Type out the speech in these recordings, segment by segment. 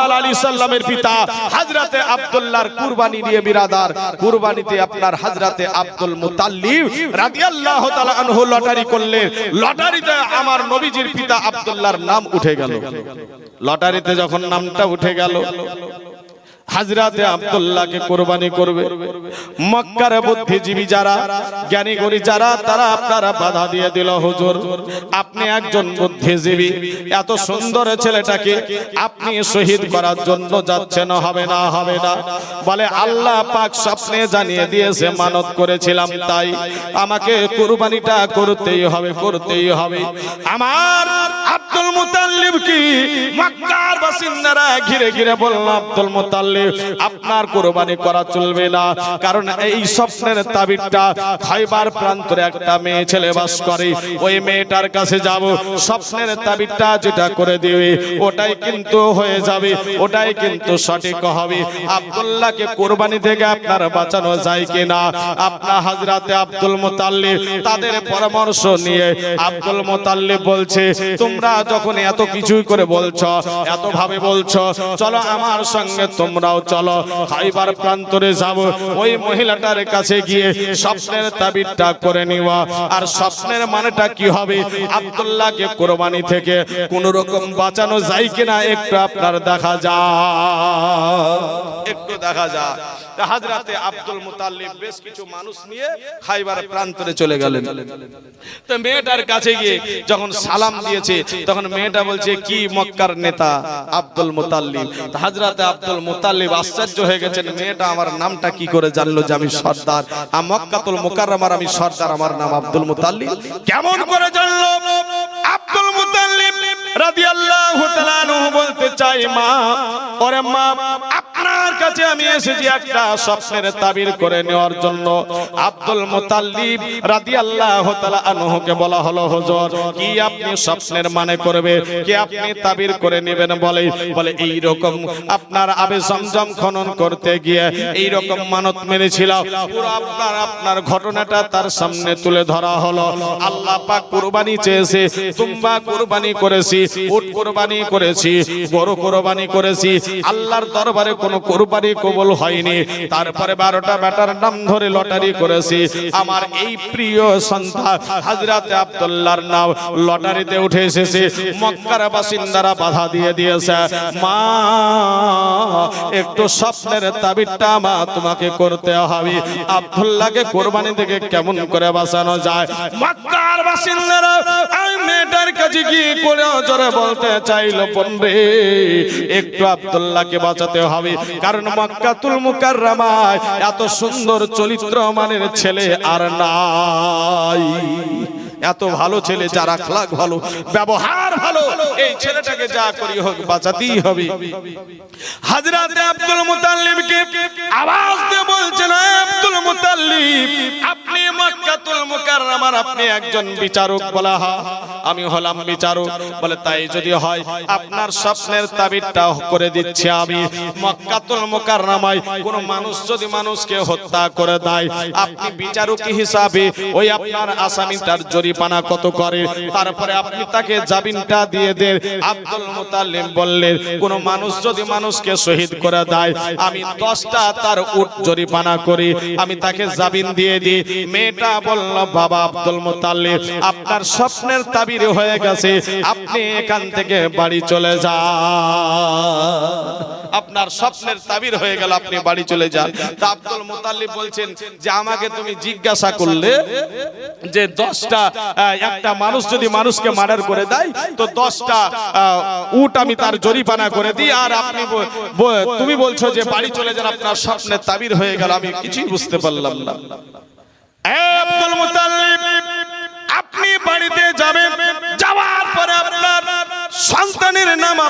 তাআলা পিতা আব্দুল্লাহর কুরবানি নিয়ে বিরাদার। কুরবানিতে আপনার হযরতে আব্দুল মুতাল্লিব রাদিয়াল্লাহু তাআলা আনহু লটারি করলেন। লটারিতে আমার নবীজির পিতা আব্দুল্লাহর নাম উঠে গেল। লটারিতে যখন নামটা উঠে গেল হাজরাতে আব্দুল্লাহকে কোরবানি করবে। মক্কার বুদ্ধিজীবী যারা জ্ঞানী গরি যারা, তারা আপনারা বাধা দিয়ে দিল, হুজুর, আপনি একজন বুদ্ধিজীবী। এত সুন্দর ছেলেটাকে আপনি শহীদ করার জন্য যাচ্ছেন, হবে না হবে না। বলে, আল্লাহ পাক স্বপ্নে জানিয়ে দিয়েছে, মানত করেছিলাম তাই। আমাকে কুরবানিটা করতেই হবে করতেই হবে। আমার আব্দুল মুতাল্লিব কি মক্কার বাসিন্দারা ঘিরে ঘিরে বলল, আব্দুল আপনার কোরবানি করা চলবে না। কারণ এই স্বপ্নের তাবিরটা খাইবার প্রান্তরে একটা মেয়ে ছেলে বাস করে। ওই মেয়েটার কাছে যাব। স্বপ্নের তাবিরটা যেটা করে ওটাই কিন্তু হয়ে যাবে, ওটাই কিন্তু সঠিক হবে। আব্দুল্লাহকে কোরবানি থেকে আপনার বাঁচানো যায় কিনা? আপনার হাজরাতে আব্দুল তাদের পরামর্শ নিয়ে আব্দুল বলছে, তোমরা যখন এত কিছুই করে বলছো, এত ভাবে বলছো? চলো আমার সঙ্গে তোমরাও চলো। খাইবার প্রান্তরে যাব। ওই মহিলাটার কাছে গিয়ে স্বপ্নের তাবিরটা করে নিওয়া। আর স্বপ্নের মানেটা কি হবে? আব্দুল্লাহকে কোরবানি থেকে কোন রকম বাঁচানো যায় কিনা একটু আপনার দেখা যায় একটু দেখা যায় হাজরাতে আব্দুল মুতাল্লিব বেশ কিছু মানুষ নিয়ে খাইবার প্রান্তরে চলে গেলেন। তো মেয়েটার কাছে গিয়ে যখন সালাম দিয়েছে, তখন মেয়েটা বলছে, কি মক্কার নেতা আব্দুল মুতাল্লিব হাজরাতে আব্দুল মুতাল্লিব আশ্চর্য হয়ে গেছেন, মেয়েটা আমার নামটা কি করে জানলো যে আমি সর্দার? আর মক্কাতুল মুকাররমার আমি সর্দার, আমার নাম আব্দুল মুতাল্লিব কেমন করে জানলো? আব্দুল মুতাল্লিব তাবির করে মানে করবে? কি আপনি তাবির করে নেবেন বলে? বলে এই রকম আপনার আবে জমজম খনন করতে গিয়ে এই রকম মানত মেরেছিল পুরো আপনার আপনার ঘটনাটা তার সামনে তুলে ধরা হলো। আল্লাহ পাক কুরবানি চেয়েছে, তুম্বা কুরবানি করেছি। উট কুরবানি করেছি, গরু কুরবানি করেছি। আল্লাহর দরবারে কোনো কুরবানি কবুল হয়নি। তারপরে বারোটা নাম ধরে লটারি করেছি। আমার এই প্রিয় সন্তান হাজরাতে নাম লটারিতে উঠে এসেছে। মক্কার বাসিন্দারা বাধা দিয়ে দিয়েছে, মা, একটু স্বপ্নের তাবিরটা মা তোমাকে করতে হবে। আব্দুল্লাহকে কোরবানি থেকে কেমন করে বাঁচানো যায়? মক্কার বাসিন্দারা মেয়েটার কাছে কি করে জোরে বলতে চাইল পন্ডে একটু আব্দুল্লাহকে বাঁচাতে হবে। কারণ মক্কাতুল মুকাররমায় এত সুন্দর চরিত্র মানের ছেলে আর নাই। এত ভালো ছেলে যার আখলাক ভালো ব্যবহার ভালো এই ছেলেটাকে যা করি হোক বাঁচাতেই হবে। হাজরাতে আব্দুল মুতাল্লিবকে আওয়াজ দিয়ে বলছেন "এ আব্দুল মুতাল্লিব আপনি মক্কাতুল মুকাররমার আপনি একজন বিচারক বলা হয়। আমি হলাম বিচারক বলে তাই যদি হয় আপনার স্বপ্নের তাবিরটা করে দিচ্ছি আমি। মক্কাতুল মুকাররমায় কোন মানুষ যদি মানুষকে হত্যা করে দেয় আপনি বিচারক হিসাবে ওই আপনার আসামিটার জরিমানা কত করে? তারপরে আপনি তাকে জামিনটা দিয়ে দেন। আব্দুল মুতাল্লিম বললেন, কোন মানুষ যদি মানুষকে শহীদ করে দেয়, আমি দশটা তার উট জরিমানা করি, আমি তাকে জামিন দিয়ে দিই। মেয়েটা বলল, বাবা আব্দুল মুতাল্লিব আপনার স্বপ্নের তাবির হয়ে গেছে, আপনি এখান থেকে বাড়ি চলে যান। আপনার স্বপ্নের তাবির হয়ে গেল, আপনি বাড়ি চলে যান। তা আব্দুল মুতাল্লিব বলছেন যে, আমাকে তুমি জিজ্ঞাসা করলে যে, দশটা একটা মানুষ যদি মানুষকে মার্ডার করে দেয়, তো দশটা উট আমি তার জরিমানা করে দিই, আর আপনি তুমি বলছো যে, বাড়ি চলে যান, আপনার স্বপ্নের তাবির হয়ে গেল, আমি কিছুই বুঝতে পারলাম না। আব্দুল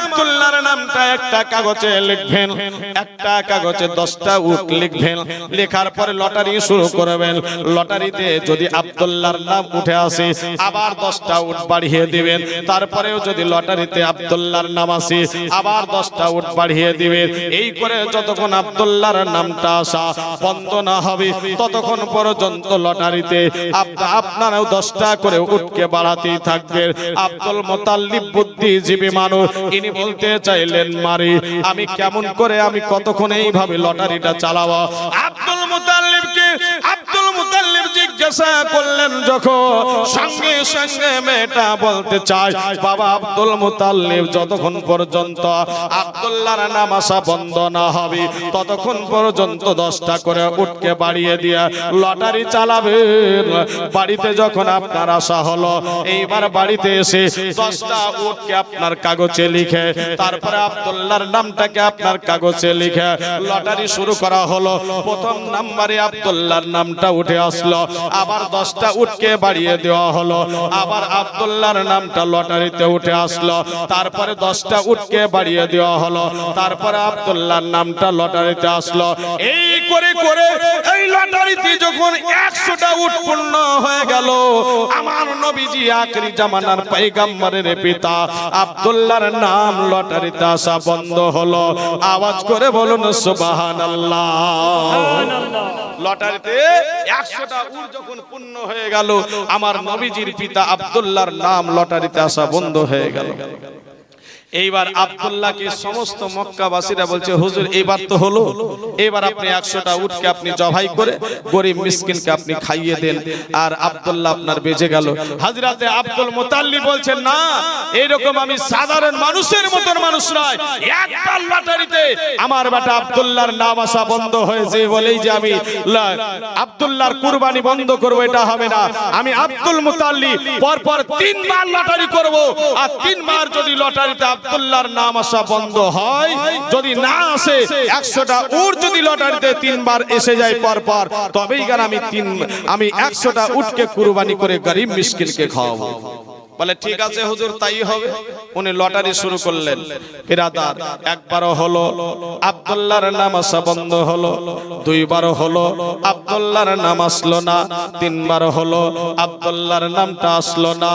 আব্দুল্লাহর নামটা একটা কাগজে লিখবেন, একটা কাগজে দশটা উট লিখবেন, লেখার পরে লটারি শুরু করবেন। লটারিতে যদি আব্দুল্লাহর নাম উঠে আসে, আবার দশটা উট বাড়িয়ে দিবেন। তারপরেও যদি লটারিতে আব্দুল্লাহর নাম আসে, আবার দশটা উট বাড়িয়ে দিবেন। এই করে যতক্ষণ আব্দুল্লাহর নামটা আসা বন্ধ না হবে, ততক্ষণ পর্যন্ত লটারিতে আপ- আপনারাও দশটা করে উটকে বাড়াতেই থাকবেন। আব্দুল মোতাল্লিব বুদ্ধিজীবী মানুষ, ইনি বলতে চাইলেন মারি আমি কেমন করে আমি কতক্ষণ এইভাবে লটারিটা চালাবো? আব্দুল মুতাল্লিব জিজ্ঞাসা করলেন যখন সঙ্গে সঙ্গে মেয়েটা বলতে চায়, বাবা আব্দুল মুতাল্লিব, যতক্ষণ পর্যন্ত আব্দুল্লাহর নামাজা বন্ধ না হবে, ততক্ষণ পর্যন্ত দশটা করে উঠকে বাড়িয়ে দিয়ে লটারি চালাবেন বাড়িতে যখন আপনার আসা হলো, এইবার বাড়িতে এসে দশটা উঠকে আপনার কাগজে লিখে, তারপরে আব্দুল্লাহর নামটাকে আপনার কাগজে লিখে লটারি শুরু করা হলো। প্রথম নাম্বারে আব্দুল্লাহর নামটা উঠে আসলো। আবার দশটা উঠকে বাড়িয়ে দেওয়া হলো। আবার আবদুল্লাহর নামটা লটারিতে উঠে আসলো। তারপরে দশটা উঠকে বাড়িয়ে দেওয়া হলো। তারপরে আবদুল্লাহর নামটা লটারিতে আসলো। এই করে করে এই লটারিতে যখন একশোটা পূর্ণ হয়ে গেল, আমার নবীজি আখরি জামানার পয়গাম্বরের পিতা আব্দুল্লাহর নাম লটারিতে আসা বন্ধ হলো। আওয়াজ করে বলুন, সুবহানাল্লাহ। লটারিতে একশোটা উট যখন পূর্ণ হয়ে গেল, আমার নবীজির পিতা আব্দুল্লাহর নাম লটারিতে আসা বন্ধ হয়ে গেল। এইবার আবদুল্লাহকে সমস্ত মক্কাবাসীরা বলছে হুজুর এইবার তো হলো। এবার আপনি একশোটা উঠকে আপনি জবাই করে গরিব মিসকিনকে আপনি খাইয়ে দেন। আর আবদুল্লাহ আপনার বেজে গেল। হাজরাতে আব্দুল মোতাল্লি বলছেন না এইরকম আমি সাধারণ মানুষের মতন মানুষ নয়। একটা লটারিতে আমার বেটা আব্দুল্লাহর নাম আসা বন্ধ হয়েছে, বলেই যে আমি আব্দুল্লাহর কুরবানি বন্ধ করব, এটা হবে না। আমি আব্দুল মুতাল্লি, পরপর তিনবার লটারি করব, আর তিনবার যদি লটারিতে আব্দুল্লাহর নাম আসা বন্ধ হয়, যদি না আসে, একশোটা উট যদি লটারিতে তিনবার এসে যায় পরপর, তবেই গান আমি তিন আমি একশোটা উটকে কুরবানি করে গরিব মিসকিনকে খাওয়াবো। বলে ঠিক আছে হুজুর তাই হবে। উনি লটারি শুরু করলেন। বিরাদার একবারও হলো আব্দুল্লাহর নাম আসা বন্ধ হলো দুইবারও হলো আব্দুল্লাহর নাম আসলো না তিনবার হলো আব্দুল্লাহর নামটা আসলো না।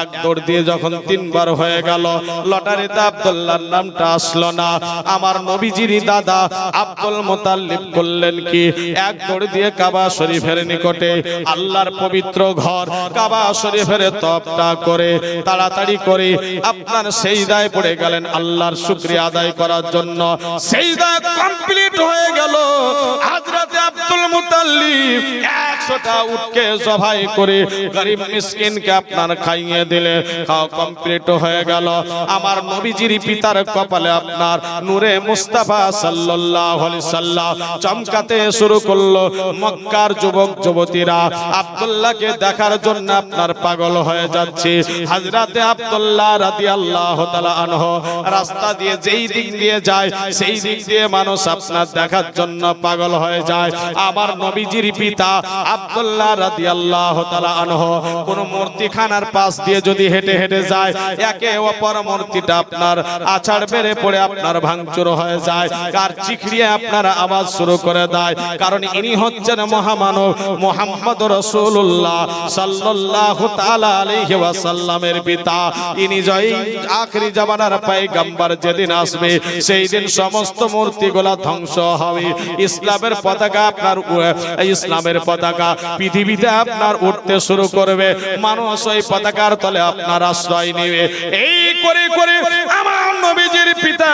এক দৌড় দিয়ে যখন তিনবার হয়ে গেল লটারিতে আব্দুল্লাহর নামটা আসলো না। আমার নবীজির দাদা আব্দুল মোতাল্লিব করলেন কি এক দৌড় দিয়ে কাবা শরীফের নিকটে আল্লাহর পবিত্র ঘর কাবা শরীফের তপটা করে তাড়াতাড়ি করে আপনার সেই দায় পড়ে গেলেন আল্লাহর শুক্রিয়া আদায় করার জন্য। সেই দায় কমপ্লিট হয়ে গেল। আজ আব্দুল চমকাতে শুরু করল। মক্কার যুবক, যুবতীরা দেখার জন্য আপনার পাগল হয়ে যাচ্ছে। হাজরাতে রাস্তা দিয়ে যেই দিক দিয়ে যায়, সেই দিক দিয়ে মানুষ আপনার দেখার জন্য পাগল হয়ে যায়। আমার নবীজির পিতা আব্দুল্লাহ রাদিয়াল্লাহু তাআলা আনহু, কোন মূর্তিখানার পাশ দিয়ে যদি হেঁটে হেঁটে যায়, একে অপর মূর্তিটা আপনার আছাড় বেড়ে পড়ে আপনার ভাঙচুর হয়ে যায়, কার চিখড়িয়ে আপনার আওয়াজ শুরু করে দেয়, কারণ ইনি হচ্ছেন মহামানব মোহাম্মদ রাসূলুল্লাহ সাল্লাল্লাহু তাআলা আলাইহি ওয়াসাল্লামের পিতা। ইনি জয় আখরি জামানার পয়গম্বর যেদিন আসবে, সেই দিন সমস্ত মূর্তিগুলা ধ্বংস হবে। ইসলামের পতাকা আপনার ইসলামের পতাকা পৃথিবীতে আপনার উঠতে শুরু করবে। মানুষ ওই পতাকার তলে আপনার আশ্রয় নেবে। এই করে করে আমার নবীজির পিতা,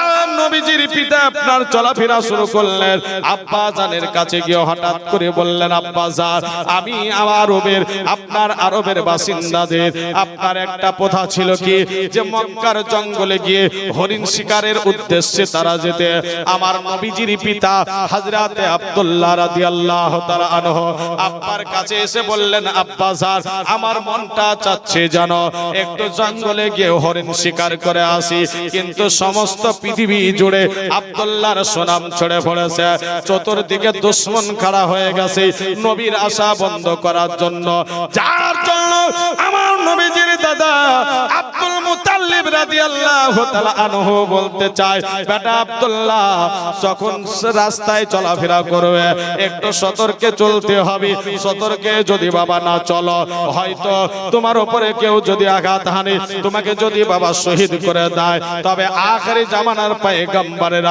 আর নবীজির পিতা আপনার চলাফেরা শুরু করলেন। আব্বা জানের কাছে গিয়ে হঠাৎ করে বললেন, আব্বা জান, আমি আরবের আপনার আরবের বাসিন্দাদের, আপনার একটা প্রথা ছিল কি? যে মক্কার জঙ্গলে গিয়ে হরিণ শিকারের উদ্দেশ্যে তারা যেতে, আমার নবীজির পিতা হযরতে আব্দুল্লাহ রাদিয়াল্লাহু তাআলা আনহু আব্বার কাছে এসে বললেন, আব্বা জান, আমার মনটা চাচ্ছে জানো একটু জঙ্গলে গিয়ে হরিণ শিকার করে আসি। কিন্তু সমস্ত পৃথিবী জুড়ে আব্দুল্লাহর সুনাম ছড়ে পড়েছে। চতুর্দিকে দুশ্মন খাড়া হয়ে গেছে নবীর আশা বন্ধ করার জন্য। যার জন্য বলতে চায়, বেটা আব্দুল্লাহ, যখন রাস্তায় চলাফেরা করবে, একটু সতর্কে চলতে হবে। সতর্কে যদি বাবা না হয়তো তোমার উপরে কেউ যদি আঘাত তোমাকে যদি বাবা শহীদ করে দেয়। তবে জামানার পায়ে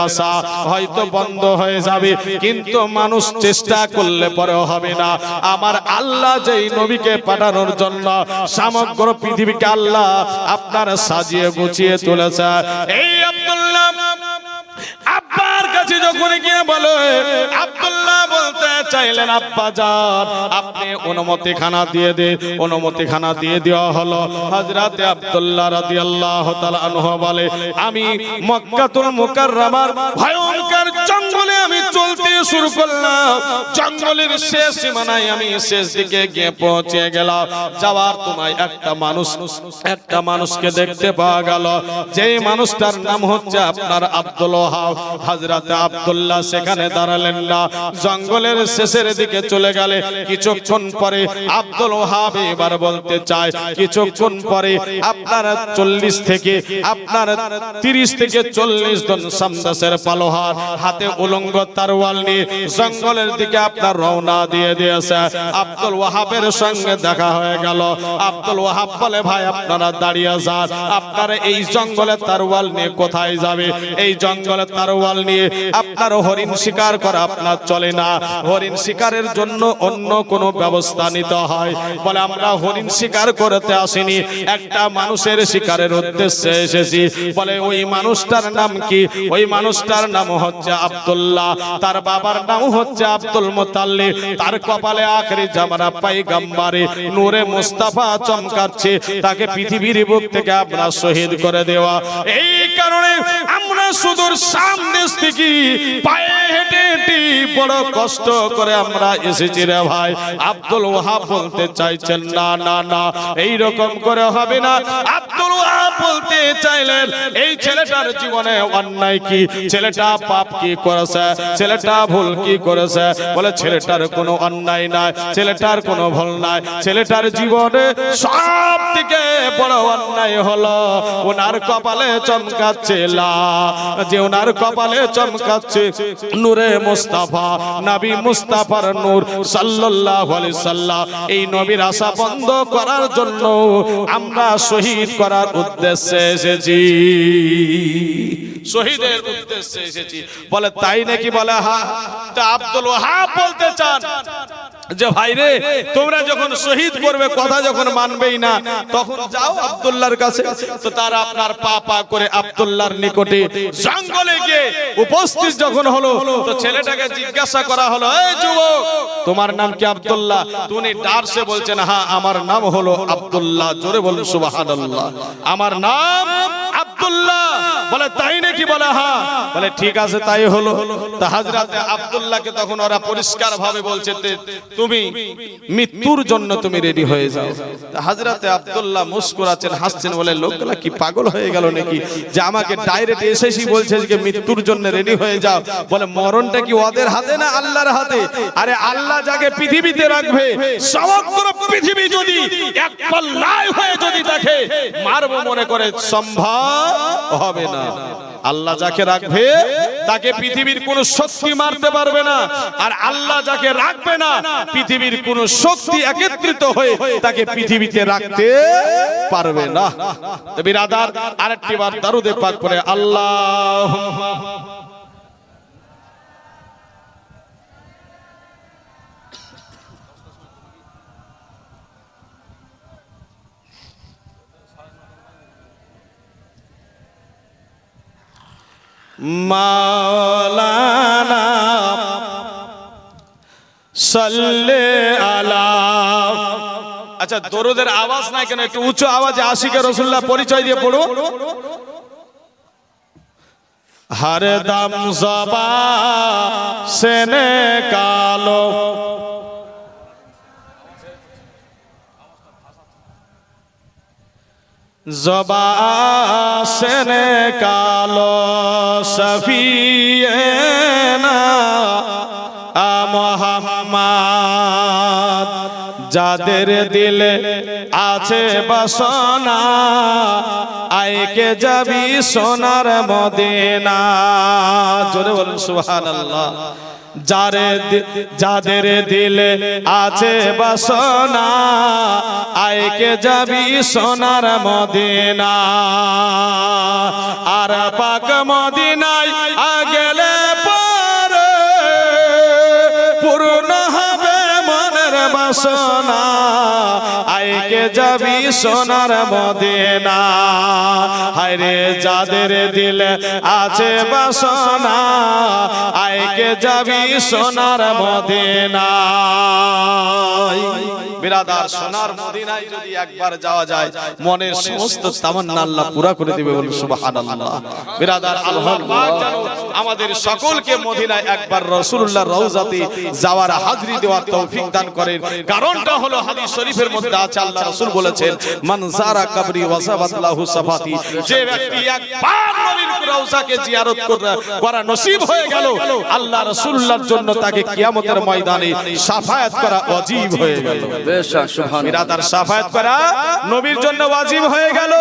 আশা হয়তো বন্ধ হয়ে যাবে। কিন্তু মানুষ চেষ্টা করলে পরে হবে না। আমার আল্লাহ যেই নবীকে পাঠানোর জন্য সমগ্র পৃথিবীকে আল্লাহ আপনার সাজিয়ে গুছিয়ে তুলেছে। এই আব্দুল্লাহ আব্বার কাছে যখন গিয়ে বলে, আব্দুল্লাহ বলতে চাইলেন, আব্বা যান, আপনি অনুমতি খানা দিয়ে দে অনুমতি খানা দিয়ে দেওয়া হলো। হযরতে আব্দুল্লাহ রাদিয়াল্লাহু তাআলা আনহু বলে, আমি মক্কাতুল মুকাররমার ভয়ঙ্কর জঙ্গলে আমি চলতে শুরু করলাম। জঙ্গলের শেষ সীমানায় আমি শেষ দিকে গিয়ে পৌঁছে গেলাম। যাওয়ার তোমায় একটা মানুষ, একটা মানুষকে দেখতে পাওয়া গেল। যেই মানুষটার নাম হচ্ছে আপনার আব্দুল ওয়াহাব হযরত আব্দুল্লাহ সেখানে দাঁড়ালেন না। জঙ্গলের শেষের দিকে চলে গেলে কিছুক্ষণ পরে আব্দুল ওয়াহাব এবার বলতে চায়, কিছুক্ষণ পরে আপনার চল্লিশ থেকে, আপনার তিরিশ থেকে চল্লিশ জন সামদাসের পালোহার হাতে উলঙ্গ তারওয়াল নিয়ে জঙ্গলের দিকে আপনার রওনা দিয়ে দিয়েছে। আব্দুল ওয়াহাবের সঙ্গে দেখা হয়ে গেল। আব্দুল ওয়াহাব বলে, ভাই, আপনারা দাঁড়িয়ে যান। আপনারা এই জঙ্গলে তারওয়াল নিয়ে কোথায় যাবে? এই জঙ্গলে তারওয়াল নিয়ে আপনার হরিণ শিকার করা আপনার চলে না। হরিণ শিকারের জন্য অন্য কোনো ব্যবস্থা নিতে হয়। বলে, আমরা হরিণ শিকার করতে আসিনি, একটা মানুষের শিকারের উদ্দেশ্যে এসেছি। বলে, ওই মানুষটার নাম কি? ওই মানুষটার নাম হচ্ছে আব্দুল্লাহ। তার বাবার নাম হচ্ছে আব্দুল মোতাল্লি তার কপালে আখরি জামানা পাই গাম্বারে নূরে মুস্তাফা চমকাচ্ছে। তাকে পৃথিবীর বুক থেকে আমরা শহীদ করে দেওয়া। এই কারণে আমরা সুদূর সামনে পায়ে হেঁটে হেঁটে বড় কষ্ট করে আমরা এসেছি রে ভাই। আব্দুল বলতে চাইছেন, না না না এই রকম করে হবে না। আব্দুল বলতে চাইলেন, এই ছেলেটার জীবনে অন্যায় কি? ছেলেটা পাপ কি করেছে? ছেলেটা ভুল কি করেছে? বলে, ছেলেটার কোনো অন্যায় নাই, ছেলেটার কোনো ভুল নাই। ছেলেটার জীবনে সব থেকে বড় অন্যায় হলো, ওনার কপালে চমকাচ্ছে লা যে ওনার কপালে চমকাচ্ছে নূরে মুস্তাফা, নবী মুস্তাফার নূর সাল্লাল্লাহু আলাইহি সাল্লাম। এই নবীর আশা বন্ধ করার জন্য আমরা শহীদ করার উদ্দেশ্যে এসেছি। শহীদের উদ্দেশ্যে এসেছি। বলে তাই নাকি বলে হ্যাঁ আব্দুল ওয়াহাব বলতে চান। যে ভাই রে, তোমরা যখন শহীদ করবে, কথা যখন মানবেই না, তখন যাও আব্দুল্লাহর কাছে। তো তারা আপনার পা পা করে আব্দুল্লাহর নিকটে জঙ্গলে গিয়ে উপস্থিত যখন হলো, তো ছেলেটাকে জিজ্ঞাসা করা হলো, এই যুবক, তোমার নাম কি আব্দুল্লাহ? তুমি ডারসে বলছেন হ্যাঁ আমার নাম হলো আব্দুল্লাহ, জোরে বলুন, সুবহানাল্লাহ। আমার নাম আব্দুল্লাহ? বলে, তাই নাকি? বলে হ্যাঁ বলে, ঠিক আছে, তাই হলো। তা হাজরাতে আব্দুল্লাহকে তখন ওরা পরিষ্কার ভাবে বলছে তুমি মৃত্যুর জন্য তুমি রেডি হয়ে যাও। হাজরাতে আব্দুল্লাহ মুস্কুরাচ্ছেন হাসছেন বলে, লোকগুলা কি পাগল হয়ে গেল নাকি? যে আমাকে ডাইরেক্ট এসেছি বলছে যে মৃত্যুর জন্য রেডি হয়ে যাও। বলে, মরণটা কি ওদের হাতে না আল্লাহর হাতে? আরে, আল্লাহ যাকে পৃথিবীতে রাখবে, সমগ্র পৃথিবী যদি এক পাল্লায় হয়ে যদি তাকে মারবো মনে করে সম্ভব হবে না। আল্লাহ যাকে রাখবে তাকে পৃথিবীর কোন শক্তি মারতে পারবে না, আর আল্লাহ যাকে রাখবে না, পৃথিবীর কোন শক্তি একত্রিত হয়ে তাকে পৃথিবীতে রাখতে পারবে না। বিরাদার আরেকটি বার দারুদে পাক করে আল্লাহ আলা। আচ্ছা দরুদের আওয়াজ নাই কেন? একটু উঁচু আওয়াজে আশিকে রসুল্লাহ পরিচয় দিয়ে পড়ো হর দম জবা, সেনে কালো। জবা সেনে কালো সফিয়ে না মোহাম্মদ, যাদের দিলে আছে বাসনা, আইকে যাবি সোনার মদিনা। জোরে বলুন সুবহানাল্লাহ। যারে যাদের দিলে আছে বাসনা আয়কে যাবি সোনার মদিনা। আর পাক মদিনায় আগেলে পরে পূর্ণ হবে মনের বাসনা। আইকে যাবি সোনার মদিনা। হায়রে যাদের দিলে আছে বাসনা আইকে যাবি সোনার মদিনা। বিরাদার, সোনার মদিনায় যদি একবার যাওয়া যায়, মনের সমস্ত তামান্না আল্লাহ পুরা করে দিবে বলুন সুবহানাল্লাহ। বিরাদার, আল্লাহ আমাদের সকলকে মদিনায় একবার রাসূলুল্লাহ রওজাতে যাওয়ার হাজরি দেওয়ার তৌফিক দান করেন। কারণটা হলো হাদিস শরীফের মধ্যে আছে, আল্লাহ রাসূল বলেছেন মান যারা কবরি ওয়াসাবাত লাহু সাফাতি যে ব্যক্তি একবার নবীর রওজাকে জিয়ারত করা- করা নসিব হয়ে গেল আল্লাহ রাসূলুল্লাহর জন্য তাকে কিয়ামতের ময়দানে শাফায়াত করা ওয়াজিব হয়ে গেল। বেশক সুবহান বিরাদার সাফায়াত করা নবীর জন্য ওয়াজিব হয়ে গেল।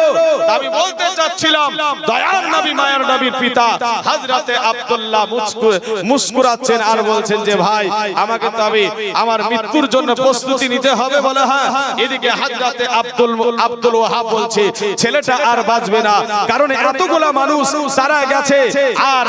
আমি বলতে চাচ্ছিলাম দয়ার নবী মায়ের নবীর পিতা হযরতে আব্দুল্লাহ মুস্কু- মুস্কুরাচ্ছেন আর বলছেন যে ভাই আমাকে তবে আমার মৃত্যুর জন্য প্রস্তুতি নিতে হবে বলে হ্যাঁ এদিকে হযরতে আব্দুল আব্দুল বলছে, ছেলেটা আর বাঁচবে না। কারণ এতগুলা মানুষ তারা গেছে, আর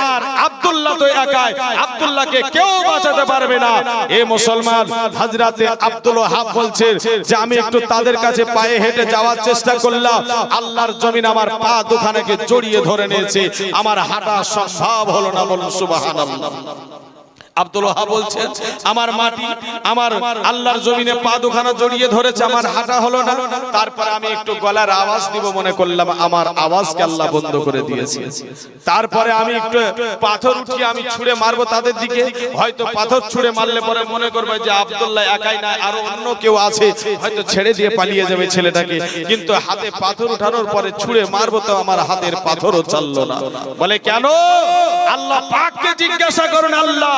আব্দুল্লাহ তো একাই। আব্দুল্লাহকে কেউ বাঁচাতে পারবে না। এ মুসলমান হযরতে আব্দুল ওয়াহাব বলছেন যে, আমি একটু তাদের কাছে পায়ে হেঁটে যাওয়ার চেষ্টা করলাম। আল্লাহর জমিন আমার পা দুখানাকে জড়িয়ে ধরে নিয়েছে। আমার হাঁটা সম্ভব হলো না বলুন আব্দুল ওয়াহাব বলছেন আমার মাটি আমার আল্লাহর জমিনে পা দুখানা জড়িয়ে ধরেছে আমার হাঁটা হলো না। তারপরে আমি একটু গলার আওয়াজ দিব মনে করলাম আমার আওয়াজকে আল্লাহ বন্ধ করে দিয়েছে। তারপরে আমি একটু পাথর উঠিয়ে আমি ছুঁড়ে মারবো তাদের দিকে। হয়তো পাথর ছুঁড়ে মারলে পরে মনে করবে যে আব্দুল্লাহ একাই না আরও অন্য কেউ আছে হয়তো ছেড়ে দিয়ে পালিয়ে যাবে ছেলেটাকে। কিন্তু হাতে পাথর উঠানোর পরে ছুঁড়ে মারবো তো আমার হাতের পাথরও চাললো না। বলে কেন? আল্লাহ পাককে জিজ্ঞাসা করুন আল্লাহ।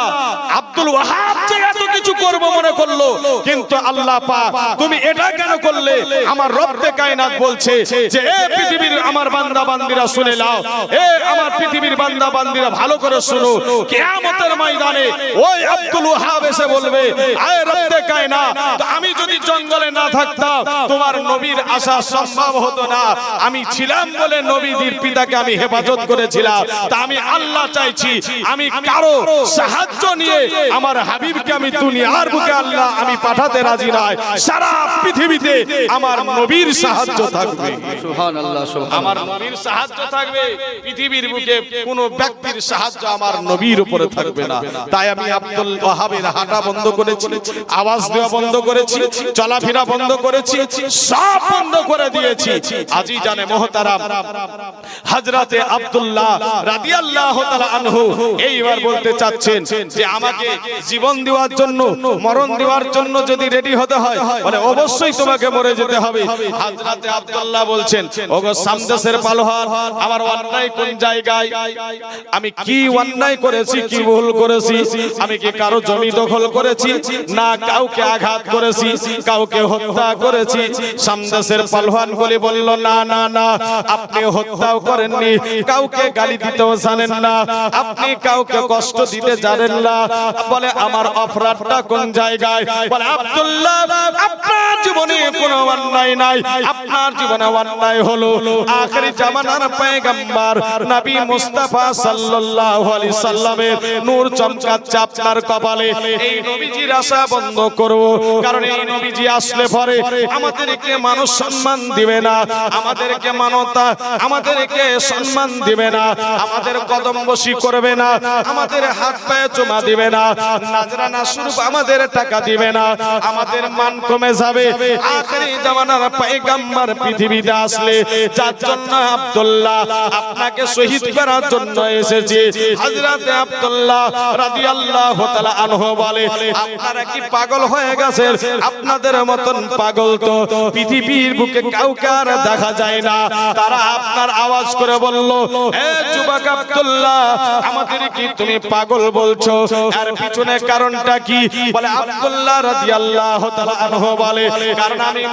আব্দুল ওয়াহাব যে এত কিছু করব মনে করল, কিন্তু আল্লাহ পাক, তুমি এটা কেন করলে? আমার রব্বে কায়নাত বলছে যে, এ পৃথিবীর আমার বান্দা বান্দিরা, শুনে নাও। এ আমার পৃথিবীর বান্দা বান্দিরা, ভালো করে শুনো। কিয়ামতের ময়দানে ওই আব্দুল ওয়াহাব এসে বলবে, আয় রব্বে কায়নাত আমি যদি জঙ্গলে না থাকতাম, তোমার নবীর আসা সম্ভব হতো না। আমি ছিলাম বলে নবীদের পিতাকে আমি হেফাজত করেছিলাম। তা আমি আল্লাহ চাইছি, আমি কারও সাহায্য নিয়ে আমার হাবিবকে আমি দুনিয়ার বুকে আল্লাহ আমি পাঠাতে রাজি নয়। সারা পৃথিবীতে আমার নবীর সাহায্য থাকবে। আমার নবীর সাহায্য থাকবে পৃথিবীর বুকে কোন ব্যক্তির সাহায্য আমার নবীর উপরে থাকবে না। তাই আমি আব্দুল ওয়াহাবের হাঁটা বন্ধ করেছি আওয়াজ দেওয়া বন্ধ করেছি চলাফেরা বন্ধ করেছি সব বন্ধ করে দিয়েছি। আজি জানে মোহতারাম হযরতে আব্দুল্লাহ রাদিয়াল্লাহু তাআলা আনহু এইবার বলতে চাচ্ছেন যে আমাকে জীবন দেওয়ার জন্য, মরণ দেওয়ার জন্য যদি রেডি হতে হয়, বলে অবশ্যই তোমাকে মরে যেতে হবে। হযরতে আব্দুল্লাহ বলছেন, ওগো সামদেশের পালোহার, আমার অন্যায় কোন জায়গায়? আমি কি অন্যায় করেছি, কি ভুল করেছি? আমি কি কারও জমি দখল করেছি, না কাউকে আঘাত করেছি, কাউকে হত্যা করেছি? সামদেশের পালোহান বলে বলল, না না না, আপনি হত্যাও করেননি, কাউকে গালি দিতেও জানেন না, আপনি কাউকে কষ্ট দিতে জানেন না বলে, আমার অপরাধটা কোন জায়গায়? বলে, আব্দুল্লাহ, আপনার জীবনে কোনো অন্যায় নাই। আপনার জীবনে অন্যায় হলো আখেরি জামানার পয়গম্বর নবী মুস্তাফা সাল্লাল্লাহু আলাইহি সাল্লামের নূর চমকাচ্ছে আপনার কপালে। এই নবীজির আশা বন্ধ করব কারণ এই নবীজি আসলে পরে আমাদেরকে মানুষ সম্মান দিবে না। আমাদেরকে মানতা আমাদেরকে সম্মান দিবে না। আমাদের কদম বসি করবে না। আমাদের হাত পায়ে চুমা দিবে না। নাজরানা স্বরূপ আমাদের টাকা দিবে না। আমাদের মান কমে যাবে। আখেরি জামানার পৃথিবীতে আসলে যার জন্য আব্দুল্লাহ আপনাকে শহীদ করার জন্য এসেছে। হযরতে আব্দুল্লাহ রাদিয়াল্লাহু তাআলা আনহু বলে, আপনারা কি পাগল হয়ে গেছেন? আপনাদের মতন পাগল তো পৃথিবীর বুকে কাউকে আর দেখা যায় না। তারা আপনার আওয়াজ করে বলল এ যুবক আব্দুল্লাহ, আমাদের কি তুমি পাগল বলছো? পিছনে কারণটা কি? বলে আব্দুল্লাহ রাদিয়াল্লাহু তাআলা বলে, কারণ আমি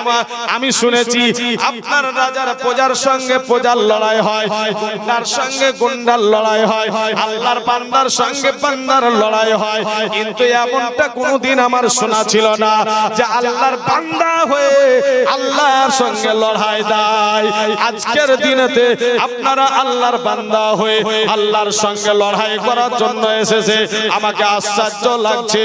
আমি শুনেছি আপনার রাজার প্রজার সঙ্গে প্রজার লড়াই হয় গুন্ডার সঙ্গে গুন্ডার লড়াই হয়, আল্লাহর বান্দার সঙ্গে বান্দার লড়াই হয়। কিন্তু এমনটা কোনোদিন আমার শোনা ছিল না যে আল্লাহর বান্দা হয়ে আল্লাহর সঙ্গে লড়াই দেয়। আজকের দিনেতে আপনারা আল্লাহর বান্দা হয়ে আল্লাহর সঙ্গে লড়াই করার জন্য এসেছে। আমাকে আশ্চর্য লাগছে।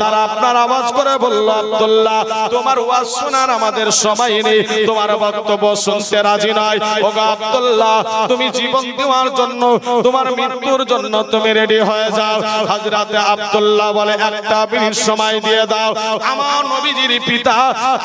তারা আপনার আওয়াজ করে বলল, আব্দুল্লাহ, তোমার ওয়াজ শোনার আমাদের সময় নেই। তোমার বক্তব্য শুনতে রাজি নয়। ও গো আব্দুল্লাহ, তুমি জীবন দেওয়ার জন্য, তোমার মৃত্যুর জন্য তুমি রেডি হয়ে যাও। হযরতে আব্দুল্লাহ বলে, একটা মিনিট সময় দিয়ে দাও। আমার নবীজির পিতা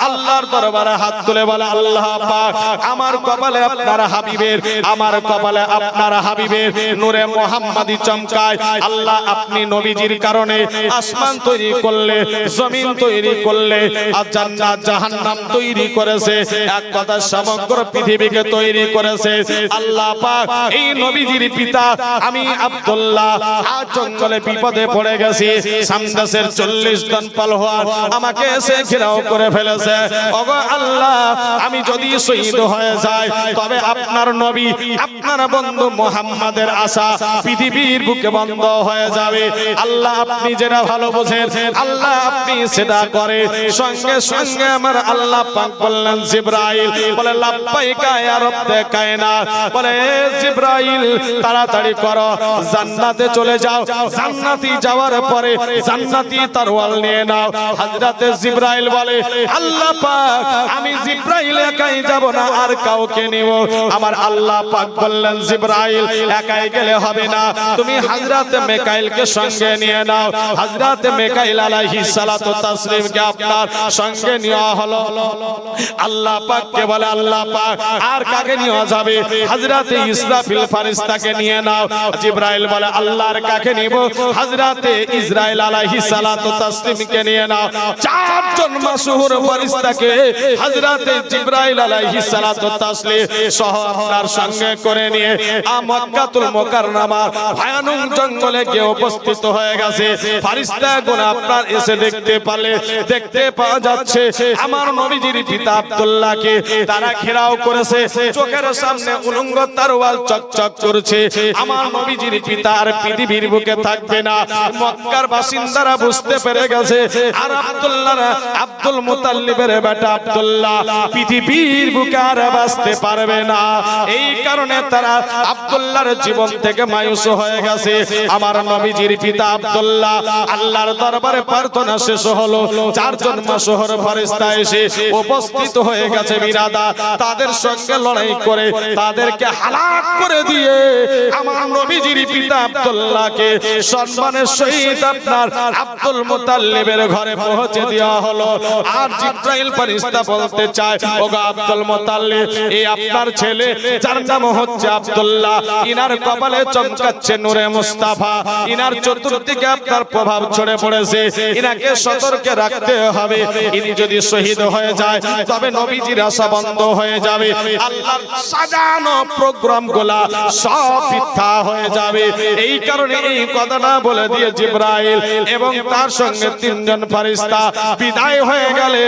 আল্লাহর দরবারে হাত তুলে বলে, আল্লাহ পাক, আমার কপালে আপনার হাবিবের, আমার কপালে আপনার হাবিবের নূরে মোহাম্মদী চমকায়। আল্লাহ, আপনি নবীজির কারণে আসমান তৈরি করলে, জমিন তৈরি করলে আর জান্নাত জাহান্নাম তৈরি করেছে। এক কথা সমগ্র পৃথিবীকে তৈরি করেছে। আল্লাহ পাক এই নবীজির পিতা আমি আব্দুল্লাহ, আজ জঙ্গলে বিপদে পড়ে গেছি। সামদাসের চল্লিশ জন পালওয়ান আমাকে এসে ঘেরাও করে ফেলেছে। ওগো আল্লাহ, আমি যদি শহীদ হয়ে যাই, তবে আপনার নবী, আপনার বন্ধু মোহাম্মদের আশা পৃথিবীর বুকে বন্ধ হয়ে যাবে। আল্লাহ আপনি যেটা ভালো বোঝেন, আল্লাহ আপনি সেটা করে সঙ্গে সঙ্গে আমার আল্লাহ পাক বললেন, জিব্রাইল, বলে, লাব্বাইকা ইয়া রব্বে কায়নাত। বলে জিব্রাইল, তাড়াতাড়ি করো, জান্নাতে চলে যাও। জান্নাতি যাওয়ার পরে জান্নাতি তরোয়াল নিয়ে নাও। হযরতে জিব্রাইল বলে, আল্লাহ পাক, আমি জিব্রাইল একাই যাব না, আর কাউকে নিব। আমার আল্লাহ পাক বললেন, জিব্রাইল, একাই গেলে হবে না। তুমি হযরতে মিকাইলকে সঙ্গে নিয়ে নাও। হযরতে মিকাইল আপনার সঙ্গে হলো। আল্লাহ বলে, আল্লাহ পাক, আর কাকে যাবে? ইসরাফিল নিয়ে নাও। বলে, আল্লাহর কাকে নিব? ইসরাইল নিয়ে নাও। চারজন মাসহুর তাসলিম সহ আপনার সঙ্গে করে নিয়ে মক্কাতুল মুকাররমা ভয়ানক জঙ্গলে গিয়ে উপস্থিত হয়ে গেছে। ফারিস্তাগুন আপনার এসে দেখতে পারলে, দেখতে পাওয়া যাচ্ছে, আমার নবীজির পিতা আব্দুল্লাহকে তারা ঘেরাও করেছে, চোখের সামনে উলঙ্গ তারওয়াল চকচক করছে। আমার নবীজির পিতা আর পৃথিবীর বুকে থাকবে না। মক্কার বাসিন্দারা বুঝতে পেরে গেছে, আর আব্দুল্লাহ আব্দুল মুতাল্লিবের বেটা আব্দুল্লাহ পৃথিবীর বুকে আর বাঁচতে পারবে না। এই কারণে তারা আব্দুল্লাহর জীবন থেকে মায়ুস হয়ে গেছে। আমার নবীজির পিতা আব্দুল্লাহ আল্লাহর দরবারে প্রার্থনা শেষ হলো। চারজন মাসহর এসে উপস্থিত হয়ে গেছে তাদের সঙ্গে লড়াই করে তাদেরকে হালাক করে দিয়ে আমার নবীজির পিতা আব্দুল্লাহকে সম্মানের সহিত আপনার আব্দুল মুতাল্লিবের ঘরে পৌঁছে দেওয়া হলো। আর জিব্রাইল বলতে চায় আব্দুল মুতাল্লিব, এই আপনার ছেলে, যার নাম হচ্ছে আব্দুল্লাহ, ইনার কপালে চমকাচ্ছে নূরে মুস্তাফা, ইনার আপনার প্রভাব ছড়ে পড়েছে। ইনাকে সতর্কে রাখতে হবে। ইনি যদি শহীদ হয়ে যায়, তবে নবীজির আশা বন্ধ হয়ে যাবে। আল্লাহর সাজানো প্রোগ্রাম সব মিথ্যা হয়ে যাবে। এই কারণে এই কথাটা বলে দিয়ে জিব্রাইল এবং তার সঙ্গে তিনজন ফারিস্তা বিদায় হয়ে গেলে